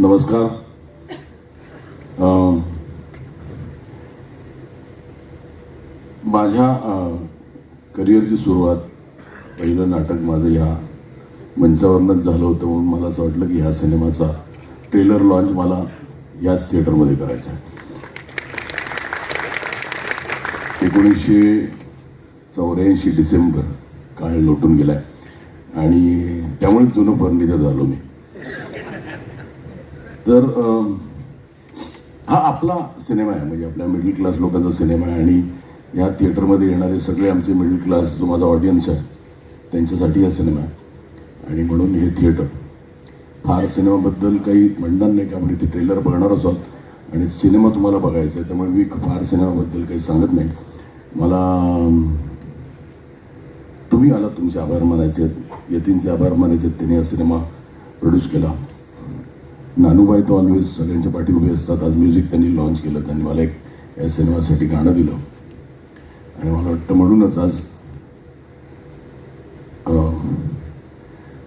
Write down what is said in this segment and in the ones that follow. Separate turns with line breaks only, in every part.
नमस्कार. माझ्या करिअरची सुरुवात पहिलं नाटक माझं ह्या मंचावरनंच झालं होतं म्हणून मला असं वाटलं की ह्या सिनेमाचा ट्रेलर लॉन्च मला याच थिएटरमध्ये करायचा आहे. एकोणीसशे चौऱ्याऐंशी डिसेंबर काळ लोटून गेलाय. आणि त्यामुळे जुनं फर्निचर झालो मी. तर हा आपला सिनेमा आहे. म्हणजे आपल्या मिडल क्लास लोकांचा सिनेमा आहे आणि या थिएटरमध्ये येणारे सगळे आमचे मिडल क्लास जो माझा ऑडियन्स आहे त्यांच्यासाठी हा सिनेमा आहे. आणि म्हणून हे थिएटर फार सिनेमाबद्दल काही म्हणणार नाही का? आपण इथे ट्रेलर बघणारच आहोत. आणि सिनेमा तुम्हाला बघायचा आहे त्यामुळे मी फार सिनेमाबद्दल काही सांगत नाही. मला तुम्ही आला तुमचे आभार मानायचे आहेत. यतीनचे आभार मानायचे आहेत. त्यांनी हा सिनेमा प्रोड्यूस केला. नानूबाई तो ऑलवेज सगळ्यांच्या पाठी उभे असतात. आज म्युझिक त्यांनी लॉन्च केलं. त्यांनी मला एक या सिनेमासाठी गाणं दिलं. आणि मला वाटतं म्हणूनच आज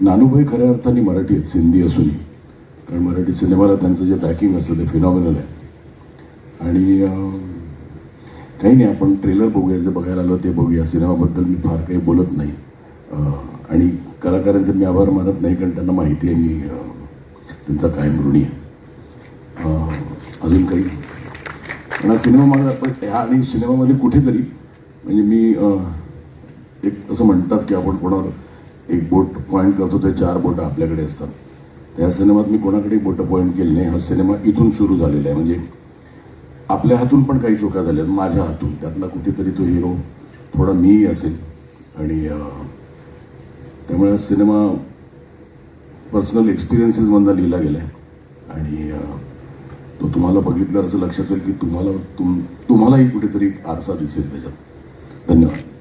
नानूबाई खऱ्या अर्थाने मराठी आहेत सिंधी असूनही. कारण मराठी सिनेमाला त्यांचं जे बॅकिंग असतं ते फिनॉमिनल आहे. आणि काही नाही आपण ट्रेलर बघूया जे बघायला आलो ते बघूया. सिनेमाबद्दल मी फार काही बोलत नाही. आणि कलाकारांचे मी आभार मानत नाही कारण त्यांना माहिती आहे मी त्यांचा कायम ऋणी आहे. अजून काही? पण हा सिनेमा मला पण ह्या आणि सिनेमामध्ये कुठेतरी म्हणजे मी एक असं म्हणतात की आपण कोणावर एक बोट पॉईंट करतो ते चार बोटं आपल्याकडे असतात. त्या सिनेमात मी कोणाकडे बोटं पॉईंट केली नाही. हा सिनेमा इथून सुरू झालेला आहे. म्हणजे आपल्या हातून पण काही चुका झाल्या माझ्या हातून. त्यातला कुठेतरी तो हिरो थोडा मीही असेल. आणि त्यामुळे हा सिनेमा पर्सनल एक्सपिरियन्सेसमधनं लिहिला गेला आहे आणि तो तुम्हाला बघितल्यावर असं लक्षात येईल की तुम्हाला तुम तुम्हालाही कुठेतरी आरसा दिसेल त्याच्यात. धन्यवाद.